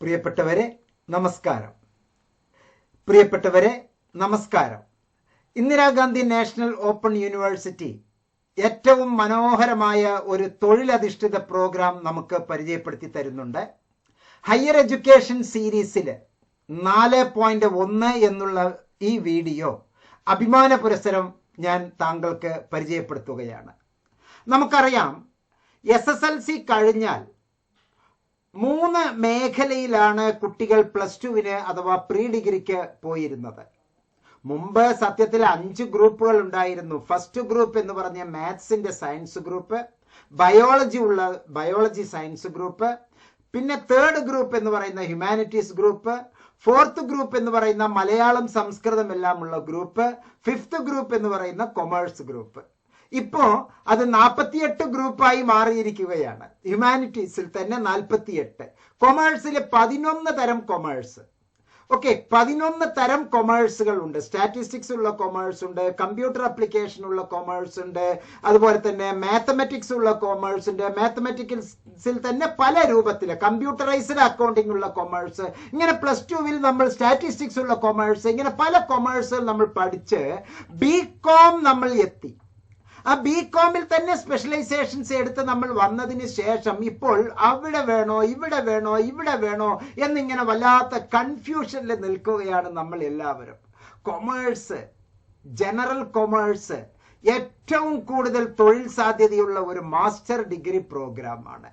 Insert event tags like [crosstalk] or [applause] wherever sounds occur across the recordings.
പ്രിയപ്പെട്ടവരെ നമസ്കാരം. പ്രിയപ്പെട്ടവരെ നമസ്കാരം. ഇന്ദിരാഗാന്ധി നാഷണൽ ഓപ്പൺ യൂണിവേഴ്സിറ്റി ഏറ്റവും മനോഹരമായ ഒരു തൊഴിലധിഷ്ഠിത പ്രോഗ്രാം നമുക്ക് പരിചയപ്പെടുത്തി തരുന്നുണ്ട്. ഹയർ എഡ്യൂക്കേഷൻ സീരീസിൽ നാല് പോയിന്റ് ഒന്ന് എന്നുള്ള ഈ വീഡിയോ അഭിമാന പുരസ്സരം ഞാൻ താങ്കൾക്ക് പരിചയപ്പെടുത്തുകയാണ്. നമുക്കറിയാം എസ് എസ് എൽ സി കഴിഞ്ഞാൽ മൂന്ന് മേഖലയിലാണ് കുട്ടികൾ പ്ലസ് ടുവിന് അഥവാ പ്രീ ഡിഗ്രിക്ക് പോയിരുന്നത്. മുമ്പ് സത്യത്തിൽ അഞ്ച് ഗ്രൂപ്പുകൾ ഉണ്ടായിരുന്നു. ഫസ്റ്റ് ഗ്രൂപ്പ് എന്ന് പറഞ്ഞ മാത്സിന്റെ സയൻസ് ഗ്രൂപ്പ് ബയോളജി ഉള്ള ബയോളജി സയൻസ് ഗ്രൂപ്പ് പിന്നെ തേർഡ് ഗ്രൂപ്പ് എന്ന് പറയുന്ന ഹ്യൂമാനിറ്റീസ് ഗ്രൂപ്പ് ഫോർത്ത് ഗ്രൂപ്പ് എന്ന് പറയുന്ന മലയാളം സംസ്കൃതം എല്ലാം ഉള്ള ഗ്രൂപ്പ് ഫിഫ്ത്ത് ഗ്രൂപ്പ് എന്ന് പറയുന്ന കൊമേഴ്സ് ഗ്രൂപ്പ്. ഇപ്പോ അത് നാൽപ്പത്തിയെട്ട് ഗ്രൂപ്പായി മാറിയിരിക്കുകയാണ്. ഹ്യൂമാനിറ്റീസിൽ തന്നെ നാൽപ്പത്തിയെട്ട് കൊമേഴ്സിൽ പതിനൊന്ന് തരം കൊമേഴ്സ് ഓക്കെ പതിനൊന്ന് തരം കൊമേഴ്സുകൾ ഉണ്ട്. സ്റ്റാറ്റിസ്റ്റിക്സ് ഉള്ള കൊമേഴ്സ് ഉണ്ട് കമ്പ്യൂട്ടർ അപ്ലിക്കേഷൻ ഉള്ള കൊമേഴ്സ് ഉണ്ട് അതുപോലെ തന്നെ മാത്തമെറ്റിക്സ് ഉള്ള കൊമേഴ്സ് ഉണ്ട്. മാത്തമെറ്റിക്സിൽ തന്നെ പല രൂപത്തിൽ കമ്പ്യൂട്ടറൈസ്ഡ് അക്കൗണ്ടിംഗ് ഉള്ള കൊമേഴ്സ് ഇങ്ങനെ പ്ലസ് ടുവിൽ നമ്മൾ സ്റ്റാറ്റിസ്റ്റിക്സ് ഉള്ള കൊമേഴ്സ് ഇങ്ങനെ പല കൊമേഴ്സുകൾ നമ്മൾ പഠിച്ച് ബി കോം നമ്മൾ എത്തി. ആ ബി കോമിൽ തന്നെ സ്പെഷ്യലൈസേഷൻസ് എടുത്ത് നമ്മൾ വന്നതിന് ശേഷം ഇപ്പോൾ അവിടെ വേണോ ഇവിടെ വേണോ ഇവിടെ വേണോ എന്നിങ്ങനെ വല്ലാത്ത കൺഫ്യൂഷനിൽ നിൽക്കുകയാണ് നമ്മൾ എല്ലാവരും. കൊമേഴ്സ് ജനറൽ കൊമേഴ്സ് ഏറ്റവും കൂടുതൽ തൊഴിൽ സാധ്യതയുള്ള ഒരു മാസ്റ്റർ ഡിഗ്രി പ്രോഗ്രാമാണ്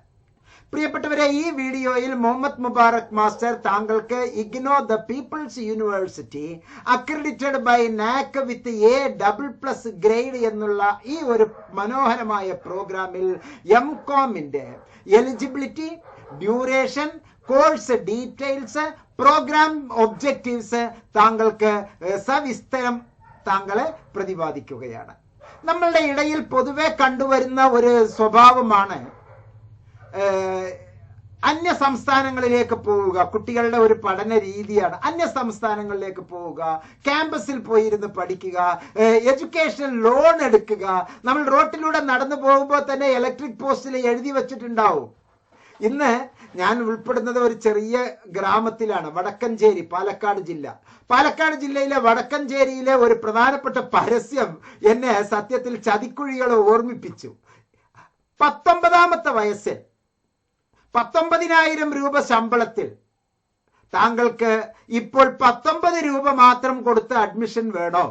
പ്രിയപ്പെട്ടവരെ ഈ വീഡിയോയിൽ മുഹമ്മദ് മുബാറക് മാസ്റ്റർ താങ്കൾക്ക് IGNOU the people's university accredited by NAAC with A double plus grade എന്നുള്ള ഈ ഒരു മനോഹരമായ പ്രോഗ്രാമിൽ M കോമിന്റെ eligibility duration course details program objectives താങ്കൾക്ക് സവിസ്തരം താങ്കളെ പ്രതിപാദിക്കുകയാണ്. നമ്മളുടെ ഇടയിൽ പൊതുവെ കണ്ടുവരുന്ന ഒരു സ്വഭാവമാണ് അന്യ സംസ്ഥാനങ്ങളിലേക്ക് പോവുക. കുട്ടികളുടെ ഒരു പഠന രീതിയാണ് അന്യ സംസ്ഥാനങ്ങളിലേക്ക് പോവുക. ക്യാമ്പസിൽ പോയിരുന്ന് പഠിക്കുക. എഡ്യൂക്കേഷൻ ലോൺ എടുക്കുക. നമ്മൾ റോട്ടിലൂടെ നടന്നു പോകുമ്പോൾ തന്നെ ഇലക്ട്രിക് പോസ്റ്റിൽ എഴുതി വെച്ചിട്ടുണ്ടാവും. ഇന്ന് ഞാൻ ഉൾപ്പെടുന്നത് ഒരു ചെറിയ ഗ്രാമത്തിലാണ് വടക്കഞ്ചേരി പാലക്കാട് ജില്ല. പാലക്കാട് ജില്ലയിലെ വടക്കഞ്ചേരിയിലെ ഒരു പ്രധാനപ്പെട്ട പരസ്യം എന്നെ സത്യത്തിൽ ചതിക്കുഴികളെ ഓർമ്മിപ്പിച്ചു. പത്തൊമ്പതാമത്തെ വയസ്സിൽ പത്തൊമ്പതിനായിരം രൂപ ശമ്പളത്തിൽ. താങ്കൾക്ക് ഇപ്പോൾ പത്തൊമ്പത് രൂപ മാത്രം കൊടുത്ത് അഡ്മിഷൻ വേണോ?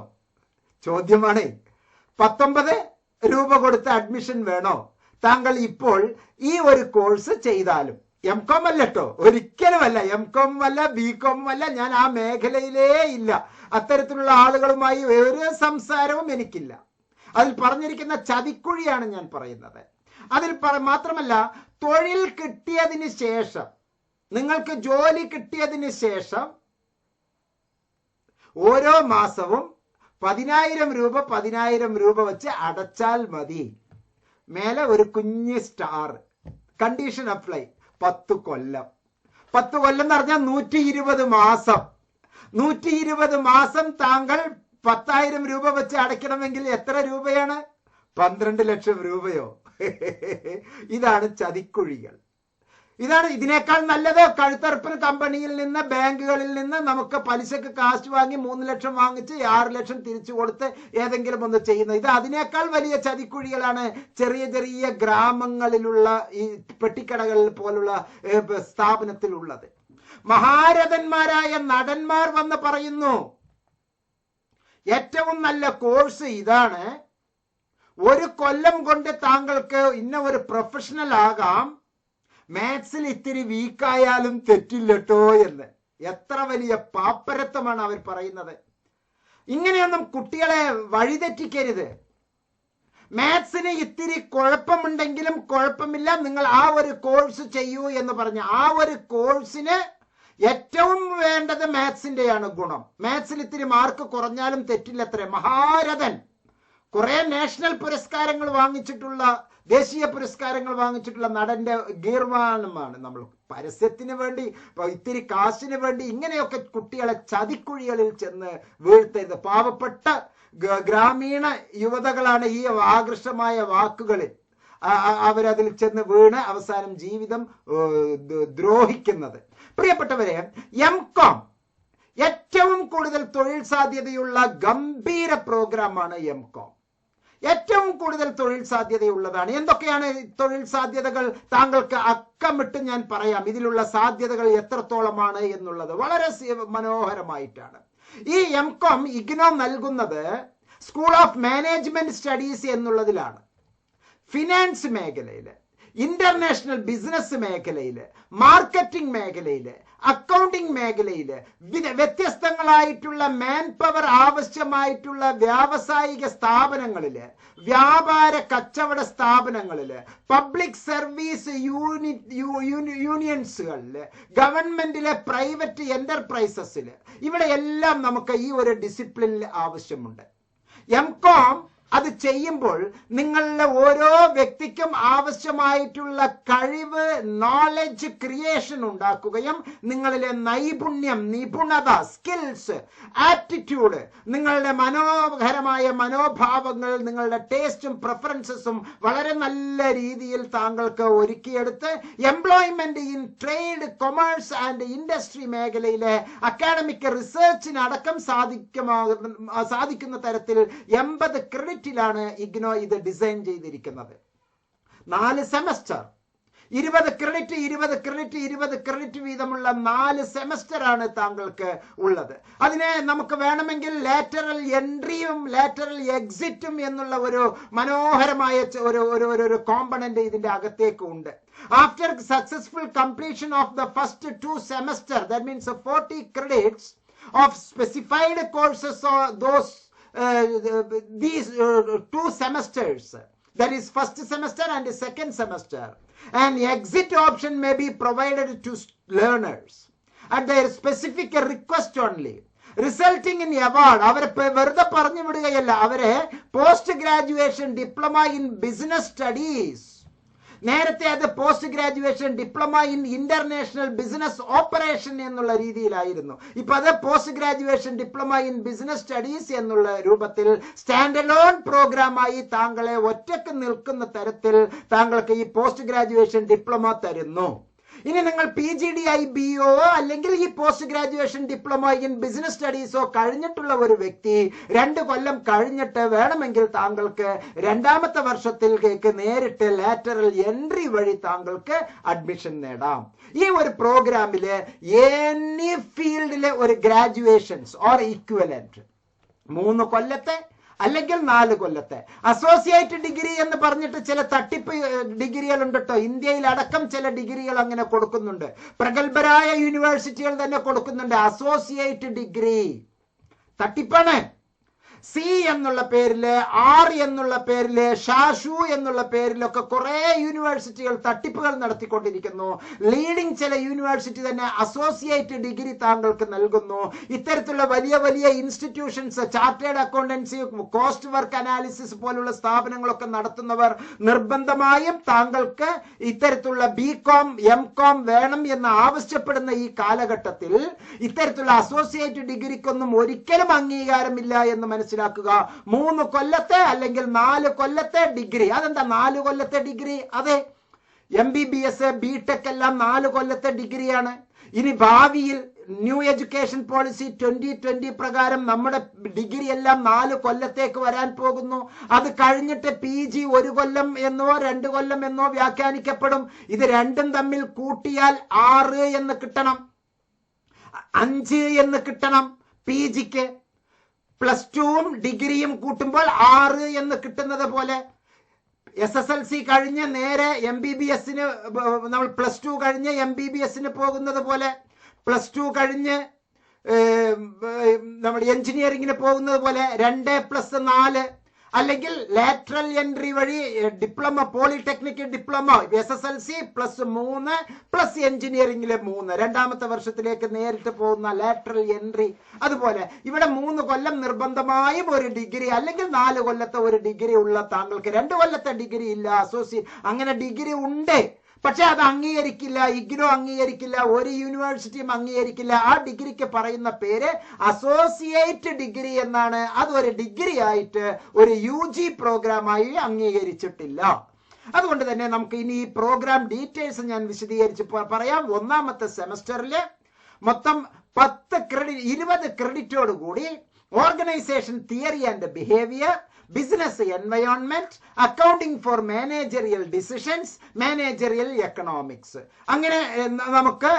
ചോദ്യമാണ്. പത്തൊമ്പത് രൂപ കൊടുത്ത് അഡ്മിഷൻ വേണോ? താങ്കൾ ഇപ്പോൾ ഈ ഒരു കോഴ്സ് ചെയ്താലും. എം കോം അല്ല കേട്ടോ ഒരിക്കലുമല്ല എം കോം അല്ല ബി കോം അല്ല. ഞാൻ ആ മേഖലയിലേ ഇല്ല. അത്തരത്തിലുള്ള ആളുകളുമായി ഒരു സംസാരവും എനിക്കില്ല. അതിൽ പറഞ്ഞിരിക്കുന്ന ചതിക്കുഴിയാണ് ഞാൻ പറയുന്നത്. അതിൽ മാത്രമല്ല തൊഴിൽ കിട്ടിയതിന് ശേഷം നിങ്ങൾക്ക് ജോലി കിട്ടിയതിന് ശേഷം ഓരോ മാസവും പതിനായിരം രൂപ പതിനായിരം രൂപ വെച്ച് അടച്ചാൽ മതി. മേലെ ഒരു കുഞ്ഞ് സ്റ്റാർ കണ്ടീഷൻ അപ്ലൈ പത്ത് കൊല്ലം. പത്ത് കൊല്ലം എന്ന് പറഞ്ഞാൽ നൂറ്റി ഇരുപത് മാസം. നൂറ്റി ഇരുപത് മാസം താങ്കൾ പത്തായിരം രൂപ വെച്ച് അടയ്ക്കണമെങ്കിൽ എത്ര രൂപയാണ്? പന്ത്രണ്ട് ലക്ഷം രൂപയോ? [laughs] ഇതാണ് ചതിക്കുഴികൾ. ഇതാണ് ഇതിനേക്കാൾ നല്ലത്. കഴുത്തറപ്പിന് കമ്പനിയിൽ നിന്ന് ബാങ്കുകളിൽ നിന്ന് നമുക്ക് പലിശക്ക് കാശ് വാങ്ങി മൂന്ന് ലക്ഷം വാങ്ങിച്ച് ആറ് ലക്ഷം തിരിച്ചു കൊടുത്ത് ഏതെങ്കിലും ഒന്ന് ചെയ്യുന്നത്. ഇത് അതിനേക്കാൾ വലിയ ചതിക്കുഴികളാണ്. ചെറിയ ചെറിയ ഗ്രാമങ്ങളിലുള്ള ഈ പെട്ടിക്കടകളിൽ പോലുള്ള സ്ഥാപനത്തിലുള്ളത്. മഹാരഥന്മാരായ നടന്മാർ വന്ന് പറയുന്നു ഏറ്റവും നല്ല കോഴ്സ് ഇതാണ് ഒരു കൊല്ലം കൊണ്ട് താങ്കൾക്ക് ഇന്ന ഒരു പ്രൊഫഷണൽ ആകാം. മാത്സിൽ ഇത്തിരി വീക്കായാലും തെറ്റില്ലട്ടോ എന്ന്. എത്ര വലിയ പാപ്പരത്വമാണ് അവർ പറയുന്നത്. ഇങ്ങനെയൊന്നും കുട്ടികളെ വഴിതെറ്റിക്കരുത്. മാത്സിന് ഇത്തിരി കുഴപ്പമുണ്ടെങ്കിലും കുഴപ്പമില്ല. നിങ്ങൾ ആ ഒരു കോഴ്സ് ചെയ്യൂ എന്ന് പറഞ്ഞ ആ ഒരു കോഴ്സിന് ഏറ്റവും വേണ്ടത് മാത്സിന്റെയാണ് ഗുണം. മാത്സിൽ ഇത്തിരി മാർക്ക് കുറഞ്ഞാലും തെറ്റില്ലത്രേ. മഹാരഥൻ. കുറെ നാഷണൽ പുരസ്കാരങ്ങൾ വാങ്ങിച്ചിട്ടുള്ള ദേശീയ പുരസ്കാരങ്ങൾ വാങ്ങിച്ചിട്ടുള്ള നടന്റെ ഗീർവാണമാണ് നമ്മൾ. പരസ്യത്തിന് വേണ്ടി ഇത്തിരി കാശിന് വേണ്ടി ഇങ്ങനെയൊക്കെ കുട്ടികളെ ചതിക്കുഴികളിൽ ചെന്ന് വീഴ്ത്തരുത് പാവപ്പെട്ട ഗ്രാമീണ യുവതകളാണ് ഈ ആകർഷമായ വാക്കുകളിൽ അവരതിൽ ചെന്ന് വീണ് അവസാനം ജീവിതം ദ്രോഹിക്കുന്നത്. പ്രിയപ്പെട്ടവരെ എം കോം ഏറ്റവും കൂടുതൽ തൊഴിൽ സാധ്യതയുള്ള ഗംഭീര പ്രോഗ്രാമാണ് എം കോം ഏറ്റവും കൂടുതൽ തൊഴിൽ സാധ്യതയുള്ളതാണ്. എന്തൊക്കെയാണ് തൊഴിൽ സാധ്യതകൾ? താങ്കൾക്ക് അക്കമിട്ട് ഞാൻ പറയാം. ഇതിലുള്ള സാധ്യതകൾ എത്രത്തോളമാണ് എന്നുള്ളത്. വളരെ മനോഹരമായിട്ടാണ്. ഈ എം കോം ഇഗ്നോ നൽകുന്നത് സ്കൂൾ ഓഫ് മാനേജ്മെന്റ് സ്റ്റഡീസ് എന്നുള്ളതിലാണ്. ഫിനാൻസ് മേഖലയിൽ ഇന്റർനാഷണൽ ബിസിനസ് മേഖലയിൽ മാർക്കറ്റിംഗ് മേഖലയിൽ അക്കൗണ്ടിംഗ് മേഖലയിൽ വ്യത്യസ്തങ്ങളായിട്ടുള്ള മാൻ പവർ ആവശ്യമായിട്ടുള്ള വ്യാവസായിക സ്ഥാപനങ്ങളിൽ വ്യാപാര കച്ചവട സ്ഥാപനങ്ങളിൽ പബ്ലിക് സർവീസ് യൂണിയൻസുകളിൽ ഗവൺമെന്റിലെ പ്രൈവറ്റ് എന്റർപ്രൈസസിൽ ഇവിടെ എല്ലാം നമുക്ക് ഈ ഒരു ഡിസിപ്ലിനിൽ ആവശ്യമുണ്ട്. എം കോം അത് ചെയ്യുമ്പോൾ നിങ്ങളുടെ ഓരോ വ്യക്തിക്കും ആവശ്യമായിട്ടുള്ള കഴിവ് നോളജ് ക്രിയേഷൻ ഉണ്ടാക്കുകയും നിങ്ങളിലെ നൈപുണ്യം നിപുണത സ്കിൽസ് ആറ്റിറ്റ്യൂഡ് നിങ്ങളുടെ മനോഹരമായ മനോഭാവങ്ങൾ നിങ്ങളുടെ ടേസ്റ്റും പ്രിഫറൻസസും വളരെ നല്ല രീതിയിൽ താങ്കൾക്ക് ഒരുക്കിയെടുത്ത് employment in trade commerce and industry മേഖലയിലെ അക്കാഡമിക് റിസർച്ചിനടക്കം സാധിക്കുമാ സാധിക്കുന്ന തരത്തിൽ എൺപത് ക്രെഡിറ്റിലാണ് ഇഗ്നോ ഇത് ഡിസൈൻ ചെയ്തിരിക്കുന്നത്. നാല് സെമസ്റ്റർ. ഇരുപത് ക്രെഡിറ്റ് ഇരുപത് ക്രെഡിറ്റ് ഇരുപത് ക്രെഡിറ്റ് വീതമുള്ള നാല് സെമസ്റ്റർ ആണ് താങ്കൾക്ക് ഉള്ളത്. അതിനെ നമുക്ക് വേണമെങ്കിൽ ലാറ്ററൽ എൻട്രിയും ലാറ്ററൽ എക്സിറ്റും എന്നുള്ള ഒരു മനോഹരമായ ഒരു ഒരു ഒരു കോമ്പണന്റ് ഇതിന്റെ അകത്തേക്ക് ഉണ്ട്. After successful completion of the first two semester that means forty credits of specified courses those these uh, two semesters that is first semester and second semester an exit option may be provided to learners at their specific request only resulting in award അവരെ പെ- വെറുതെ പറഞ്ഞു വിടുകയല്ല അവരെ post graduation diploma in business studies നേരത്തെ അത് post graduation diploma in international business operation എന്നുള്ള രീതിയിലായിരുന്നു. ഇപ്പൊ അത് post graduation diploma in business studies എന്നുള്ള രൂപത്തിൽ സ്റ്റാൻഡ് അലോൺ പ്രോഗ്രാമായി താങ്കളെ ഒറ്റയ്ക്ക് നിൽക്കുന്ന തരത്തിൽ താങ്കൾക്ക് ഈ പോസ്റ്റ് ഗ്രാജുവേഷൻ ഡിപ്ലോമ തരുന്നു. ഇനി നിങ്ങൾ P G D I B O അല്ലെങ്കിൽ ഈ post graduation diploma in business സ്റ്റഡീസോ കഴിഞ്ഞിട്ടുള്ള ഒരു വ്യക്തി രണ്ട് കൊല്ലം കഴിഞ്ഞിട്ട് വേണമെങ്കിൽ താങ്കൾക്ക് രണ്ടാമത്തെ വർഷത്തിലേക്ക് നേരിട്ട് ലാറ്ററൽ എൻട്രി വഴി താങ്കൾക്ക് അഡ്മിഷൻ നേടാം. ഈ ഒരു പ്രോഗ്രാമിൽ എനി ഫീൽഡിലെ ഒരു ഗ്രാജുവേഷൻസ് ഓർ ഇക്വലന്റ് മൂന്ന് കൊല്ലത്തെ അല്ലെങ്കിൽ നാല് കൊല്ലത്തെ. അസോസിയേറ്റ് ഡിഗ്രി എന്ന് പറഞ്ഞിട്ട് ചില തട്ടിപ്പ് ഡിഗ്രികൾ ഉണ്ട് കേട്ടോ ഇന്ത്യയിൽ അടക്കം ചില ഡിഗ്രികൾ അങ്ങനെ കൊടുക്കുന്നുണ്ട്. പ്രഗത്ഭരായ യൂണിവേഴ്സിറ്റികൾ തന്നെ കൊടുക്കുന്നുണ്ട്. അസോസിയേറ്റ് ഡിഗ്രി തട്ടിപ്പാണ്. സി എന്നുള്ള പേരിൽ ആർ എന്നുള്ള പേരിൽ ഷാഷു എന്നുള്ള പേരിലൊക്കെ കുറെ യൂണിവേഴ്സിറ്റികൾ തട്ടിപ്പുകൾ നടത്തിക്കൊണ്ടിരിക്കുന്നു. ലീഡിംഗ് ചില യൂണിവേഴ്സിറ്റി തന്നെ അസോസിയേറ്റ് ഡിഗ്രി താങ്കൾക്ക് നൽകുന്നു. ഇത്തരത്തിലുള്ള വലിയ വലിയ institutions chartered accountancy cost work analysis പോലുള്ള സ്ഥാപനങ്ങളൊക്കെ നടത്തുന്നവർ നിർബന്ധമായും താങ്കൾക്ക് ഇത്തരത്തിലുള്ള ബി കോം എം കോം വേണം എന്ന് ആവശ്യപ്പെടുന്ന ഈ കാലഘട്ടത്തിൽ ഇത്തരത്തിലുള്ള അസോസിയേറ്റ് ഡിഗ്രിക്കൊന്നും ഒരിക്കലും അംഗീകാരമില്ല എന്ന് മനസ്സിലാക്കുക. മൂന്ന് കൊല്ലത്തെ അല്ലെങ്കിൽ നാല് കൊല്ലത്തെ ഡിഗ്രി. അതെന്താ നാല് കൊല്ലത്തെ ഡിഗ്രി? അതെ. M B B S B tech എല്ലാം നാല് കൊല്ലത്തെ ഡിഗ്രിയാണ്. ഇനി ഭാവിയിൽ new education policy twenty twenty പ്രകാരം നമ്മുടെ ഡിഗ്രി എല്ലാം നാല് കൊല്ലത്തേക്ക് വരാൻ പോകുന്നു. അത് കഴിഞ്ഞിട്ട് പി ജി ഒരു കൊല്ലം എന്നോ രണ്ട് കൊല്ലം എന്നോ വ്യാഖ്യാനിക്കപ്പെടും. ഇത് രണ്ടും തമ്മിൽ കൂട്ടിയാൽ ആറ് എന്ന് കിട്ടണം. അഞ്ച് എന്ന് കിട്ടണം പി ജിക്ക്. പ്ലസ് ടുവും ഡിഗ്രിയും കൂട്ടുമ്പോൾ ആറ് എന്ന് കിട്ടുന്നത് പോലെ എസ് എസ് എൽ സി കഴിഞ്ഞ് നേരെ എം ബി ബി എസിന് നമ്മൾ പ്ലസ് ടു കഴിഞ്ഞ് എം ബി ബി എസിന് പോകുന്നത് പോലെ പ്ലസ് ടു കഴിഞ്ഞ് നമ്മൾ എഞ്ചിനീയറിംഗിന് പോകുന്നത് പോലെ രണ്ട് പ്ലസ് നാല് അല്ലെങ്കിൽ ലാറ്ററൽ എൻട്രി വഴി diploma polytechnic diploma S S L C plus മൂന്ന് പ്ലസ് എഞ്ചിനീയറിംഗിലെ മൂന്ന്. രണ്ടാമത്തെ വർഷത്തിലേക്ക് നേരിട്ട് പോകുന്ന ലാറ്ററൽ എൻട്രി അതുപോലെ ഇവിടെ മൂന്ന് കൊല്ലം നിർബന്ധമായും ഒരു ഡിഗ്രി അല്ലെങ്കിൽ നാല് കൊല്ലത്തെ ഒരു ഡിഗ്രി ഉള്ള താങ്കൾക്ക് രണ്ട് കൊല്ലത്തെ ഡിഗ്രി ഇല്ല അസോസിയേറ്റ് അങ്ങനെ ഡിഗ്രി ഉണ്ട്. പക്ഷെ അത് അംഗീകരിക്കില്ല ഇഗ്നോ അംഗീകരിക്കില്ല ഒരു യൂണിവേഴ്സിറ്റിയും അംഗീകരിക്കില്ല. ആ ഡിഗ്രിക്ക് പറയുന്ന പേര് അസോസിയേറ്റ് ഡിഗ്രി എന്നാണ്. അത് ഒരു ഡിഗ്രി ആയിട്ട് ഒരു യു ജി പ്രോഗ്രാമായി അംഗീകരിച്ചിട്ടില്ല. അതുകൊണ്ട് തന്നെ നമുക്ക് ഇനി ഈ പ്രോഗ്രാം ഡീറ്റെയിൽസ് ഞാൻ വിശദീകരിച്ച് പറയാം. ഒന്നാമത്തെ സെമസ്റ്ററിൽ മൊത്തം പത്ത് ക്രെഡിറ്റ് ഇരുപത് ക്രെഡിറ്റോടുകൂടി organization theory and behaviour business environment accounting for managerial decisions managerial economics അങ്ങനെ നമുക്ക്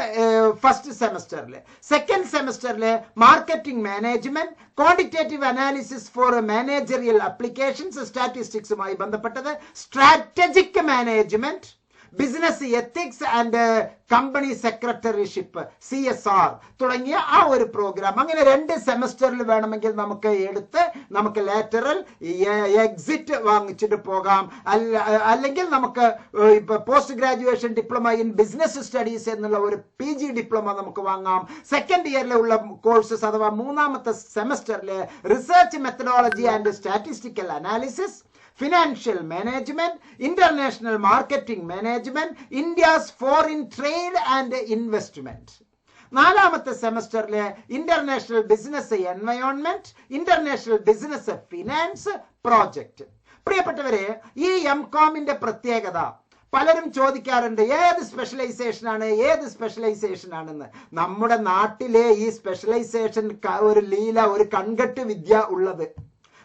ഫസ്റ്റ് സെമസ്റ്ററിൽ സെക്കൻഡ് സെമസ്റ്ററിൽ marketing management quantitative analysis for managerial applications സ്റ്റാറ്റിസ്റ്റിക്സുമായി ബന്ധപ്പെട്ടത് strategic management business ethics and company secretaryship C S R തുടങ്ങിയ ആ ഒരു programme അങ്ങനെ രണ്ട് സെമസ്റ്ററിൽ വേണമെങ്കിൽ നമുക്ക് എടുത്ത് നമുക്ക് ലേറ്ററൽ എക്സിറ്റ് വാങ്ങിച്ചിട്ട് പോകാം. അല്ല അല്ലെങ്കിൽ നമുക്ക് ഇപ്പൊ post graduation diploma in business studies എന്നുള്ള ഒരു പി ജി ഡിപ്ലോമ നമുക്ക് വാങ്ങാം. സെക്കൻഡ് ഇയറിലുള്ള കോഴ്സസ് അഥവാ മൂന്നാമത്തെ സെമസ്റ്ററിലെ research methodology and statistical analysis financial management international marketing management India's foreign trade and investment നാലാമത്തെ സെമസ്റ്ററിലെ international business environment international business finance project പ്രിയപ്പെട്ടവരെ ഈ M കോമിന്റെ പ്രത്യേകത. പലരും ചോദിക്കാറുണ്ട് ഏത് സ്പെഷ്യലൈസേഷൻ ആണ് ഏത് സ്പെഷ്യലൈസേഷൻ ആണെന്ന്. നമ്മുടെ നാട്ടിലെ ഈ സ്പെഷ്യലൈസേഷൻ ഒരു ലീല ഒരു കൺകെട്ട് വിദ്യ ഉള്ളത്.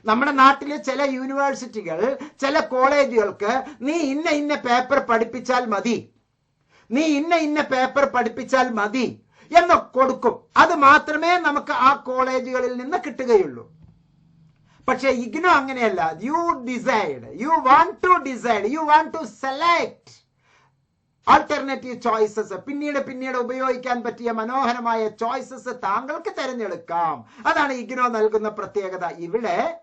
നമ്മുടെ നാട്ടിലെ ചില യൂണിവേഴ്സിറ്റികൾ ചില കോളേജുകൾക്ക് നീ ഇന്ന ഇന്ന പേപ്പർ പഠിപ്പിച്ചാൽ മതി. നീ ഇന്ന ഇന്ന പേപ്പർ പഠിപ്പിച്ചാൽ മതി എന്ന് കൊടുക്കും. അത് മാത്രമേ നമുക്ക് ആ കോളേജുകളിൽ നിന്ന് കിട്ടുകയുള്ളൂ. പക്ഷേ ഇഗ്നോ അങ്ങനെയല്ല. You decide you want to decide you want to select alternative choices പിന്നീട് പിന്നീട് ഉപയോഗിക്കാൻ പറ്റിയ മനോഹരമായ ചോയ്സസ് താങ്കൾക്ക് തിരഞ്ഞെടുക്കാം. അതാണ് ഇഗ്നോ നൽകുന്ന പ്രത്യേകത. ഇവിടെ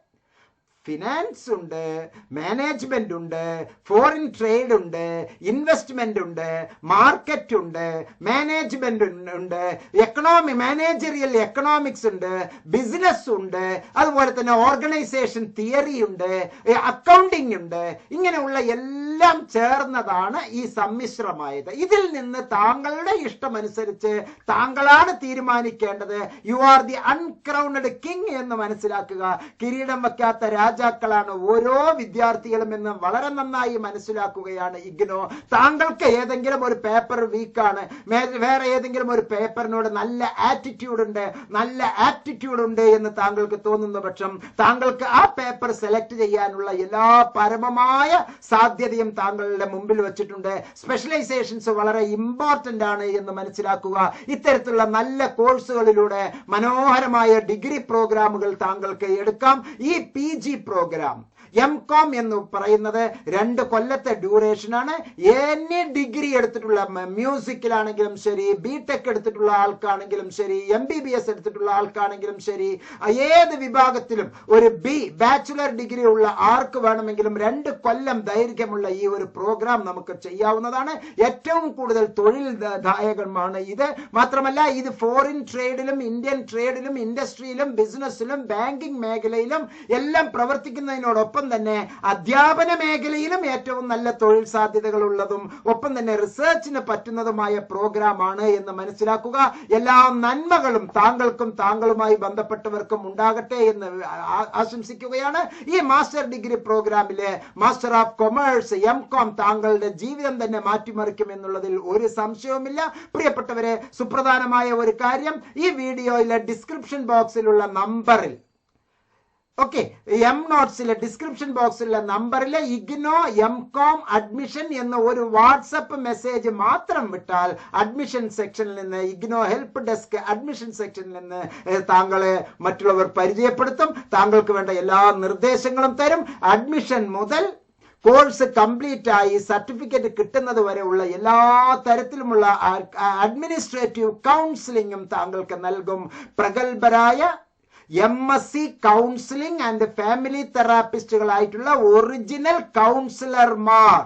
ഫിനാൻസ് ഉണ്ട് മാനേജ്മെന്റ് ഉണ്ട് ഫോറിൻ ട്രേഡ് ഉണ്ട് ഇൻവെസ്റ്റ്മെന്റ് ഉണ്ട് മാർക്കറ്റ് ഉണ്ട് മാനേജ്മെന്റ് ഉണ്ട് എക്കണോമി മാനേജറിയൽ എക്കണോമിക്സ് ഉണ്ട് ബിസിനസ് ഉണ്ട് അതുപോലെ തന്നെ ഓർഗനൈസേഷൻ തിയറി ഉണ്ട് അക്കൗണ്ടിങ് ഉണ്ട്. ഇങ്ങനെയുള്ള എല്ലാം ചേർന്നതാണ് ഈ സമ്മിശ്രമായത്. ഇതിൽ നിന്ന് താങ്കളുടെ ഇഷ്ടമനുസരിച്ച് താങ്കളാണ് തീരുമാനിക്കേണ്ടത്. You are the uncrowned king എന്ന് മനസ്സിലാക്കുക. കിരീടം വയ്ക്കാത്ത രാജാക്കളാണ് ഓരോ വിദ്യാർത്ഥികളും എന്ന് വളരെ നന്നായി മനസ്സിലാക്കുകയാണ് ഇഗ്നോ. താങ്കൾക്ക് ഏതെങ്കിലും ഒരു പേപ്പർ വീക്കാണ് വേറെ ഏതെങ്കിലും ഒരു പേപ്പറിനോട് നല്ല ആറ്റിറ്റ്യൂഡ് ഉണ്ട്. നല്ല ആപ്റ്റിറ്റ്യൂഡ് ഉണ്ട് എന്ന് താങ്കൾക്ക് തോന്നുന്ന പക്ഷം താങ്കൾക്ക് ആ പേപ്പർ സെലക്ട് ചെയ്യാനുള്ള എല്ലാ പരമമായ സാധ്യതയും താങ്കളുടെ മുമ്പിൽ വെച്ചിട്ടുണ്ട്. സ്പെഷ്യലൈസേഷൻസ് വളരെ ഇമ്പോർട്ടന്റ് ആണ് എന്ന് മനസ്സിലാക്കുക. ഇത്തരത്തിലുള്ള നല്ല കോഴ്സുകളിലൂടെ മനോഹരമായ ഡിഗ്രി പ്രോഗ്രാമുകൾ താങ്കൾക്ക് എടുക്കാം. ഈ P G program M com എന്ന് പറയുന്നത് രണ്ട് കൊല്ലത്തെ ഡ്യൂറേഷനാണ് എനി ഡിഗ്രി എടുത്തിട്ടുള്ള മ്യൂസിക്കിലാണെങ്കിലും ശരി ബി ടെക് എടുത്തിട്ടുള്ള ആൾക്കാണെങ്കിലും ശരി എം ബി ബി എസ് എടുത്തിട്ടുള്ള ആൾക്കാണെങ്കിലും ശരി ഏത് വിഭാഗത്തിലും ഒരു ബി ബാച്ചുലർ ഡിഗ്രി ഉള്ള ആർക്ക് വേണമെങ്കിലും രണ്ട് കൊല്ലം ദൈർഘ്യമുള്ള ഈ ഒരു പ്രോഗ്രാം നമുക്ക് ചെയ്യാവുന്നതാണ്. ഏറ്റവും കൂടുതൽ തൊഴിൽ ദായകമാണ് ഇത്. മാത്രമല്ല ഇത് ഫോറിൻ ട്രേഡിലും ഇന്ത്യൻ ട്രേഡിലും ഇൻഡസ്ട്രിയിലും ബിസിനസ്സിലും ബാങ്കിംഗ് മേഖലയിലും എല്ലാം പ്രവർത്തിക്കുന്നതിനോടൊപ്പം തന്നെ അധ്യാപന മേഖലയിലും ഏറ്റവും നല്ല തൊഴിൽ സാധ്യതകളുള്ളതും ഒപ്പം തന്നെ റിസർച്ചിന് പറ്റുന്നതുമായ പ്രോഗ്രാം ആണ് എന്ന് മനസ്സിലാക്കുക. എല്ലാ നന്മകളും താങ്കൾക്കും താങ്കളുമായി ബന്ധപ്പെട്ടവർക്കും ഉണ്ടാകട്ടെ എന്ന് ആശംസിക്കുകയാണ്. ഈ മാസ്റ്റർ ഡിഗ്രി പ്രോഗ്രാമിലെ master of commerce M com താങ്കളുടെ ജീവിതം തന്നെ മാറ്റിമറിക്കും എന്നുള്ളതിൽ ഒരു സംശയവുമില്ല. പ്രിയപ്പെട്ടവരെ സുപ്രധാനമായ ഒരു കാര്യം ഈ വീഡിയോയിലെ ഡിസ്ക്രിപ്ഷൻ ബോക്സിലുള്ള നമ്പറിൽ ഓക്കെ എം നോട്ട്സിലെ ഡിസ്ക്രിപ്ഷൻ ബോക്സിലെ നമ്പറിലെ ഇഗ്നോ എം കോം അഡ്മിഷൻ എന്ന ഒരു വാട്സപ്പ് മെസ്സേജ് മാത്രം വിട്ടാൽ അഡ്മിഷൻ സെക്ഷനിൽ നിന്ന് ഇഗ്നോ ഹെൽപ്പ് ഡെസ്ക് അഡ്മിഷൻ സെക്ഷനിൽ നിന്ന് താങ്കളെ മറ്റുള്ളവർ പരിചയപ്പെടുത്തും. താങ്കൾക്ക് വേണ്ട എല്ലാ നിർദ്ദേശങ്ങളും തരും. അഡ്മിഷൻ മുതൽ കോഴ്സ് കംപ്ലീറ്റ് ആയി സർട്ടിഫിക്കറ്റ് കിട്ടുന്നത് വരെയുള്ള എല്ലാ തരത്തിലുമുള്ള അഡ്മിനിസ്ട്രേറ്റീവ് കൗൺസിലിംഗും താങ്കൾക്ക് നൽകും. പ്രഗത്ഭരായ M S C counselling and family തെറാപ്പിസ്റ്റുകളായിട്ടുള്ള original കൗൺസിലർമാർ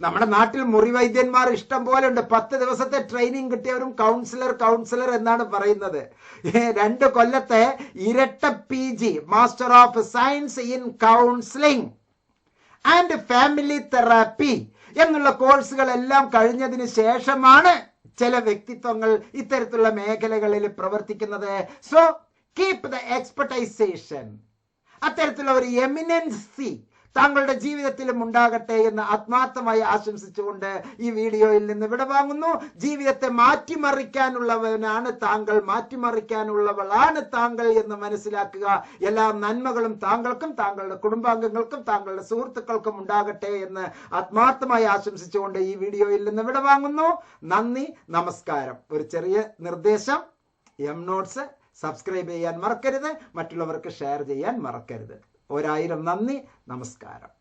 നമ്മുടെ നാട്ടിൽ മുറിവൈദ്യന്മാർ ഇഷ്ടം പോലെ ഉണ്ട് പത്ത് ദിവസത്തെ ട്രെയിനിങ് കിട്ടിയവരും കൗൺസിലർ കൗൺസിലർ എന്നാണ് പറയുന്നത്. രണ്ട് കൊല്ലത്തെ ഇരട്ട P G master of science in counselling and family therapy എന്നുള്ള കോഴ്സുകളെല്ലാം കഴിഞ്ഞതിന് ശേഷമാണ് ചില വ്യക്തിത്വങ്ങൾ ഇത്തരത്തിലുള്ള മേഖലകളിൽ പ്രവർത്തിക്കുന്നത്. സോ കീപ് ദ എക്സ്പെർട്ടൈസേഷൻ അത്തരത്തിലുള്ള ഒരു എമിനൻസി താങ്കളുടെ ജീവിതത്തിലും ഉണ്ടാകട്ടെ എന്ന് ആത്മാർത്ഥമായി ആശംസിച്ചുകൊണ്ട് ഈ വീഡിയോയിൽ നിന്ന് വിടവാങ്ങുന്നു ജീവിതത്തെ മാറ്റിമറിക്കാനുള്ളവനാണ് താങ്കൾ മാറ്റിമറിക്കാനുള്ളവളാണ് താങ്കൾ എന്ന് മനസ്സിലാക്കുക. എല്ലാ നന്മകളും താങ്കൾക്കും താങ്കളുടെ കുടുംബാംഗങ്ങൾക്കും താങ്കളുടെ സുഹൃത്തുക്കൾക്കും ഉണ്ടാകട്ടെ എന്ന് ആത്മാർത്ഥമായി ആശംസിച്ചുകൊണ്ട് ഈ വീഡിയോയിൽ നിന്ന് വിടവാങ്ങുന്നു നന്ദി നമസ്കാരം. ഒരു ചെറിയ നിർദ്ദേശം. എം നോട്ട്സ് സബ്സ്ക്രൈബ് ചെയ്യാൻ മറക്കരുത്. മറ്റുള്ളവർക്ക് ഷെയർ ചെയ്യാൻ മറക്കരുത്. ഒരായിരം നന്ദി. നമസ്കാരം.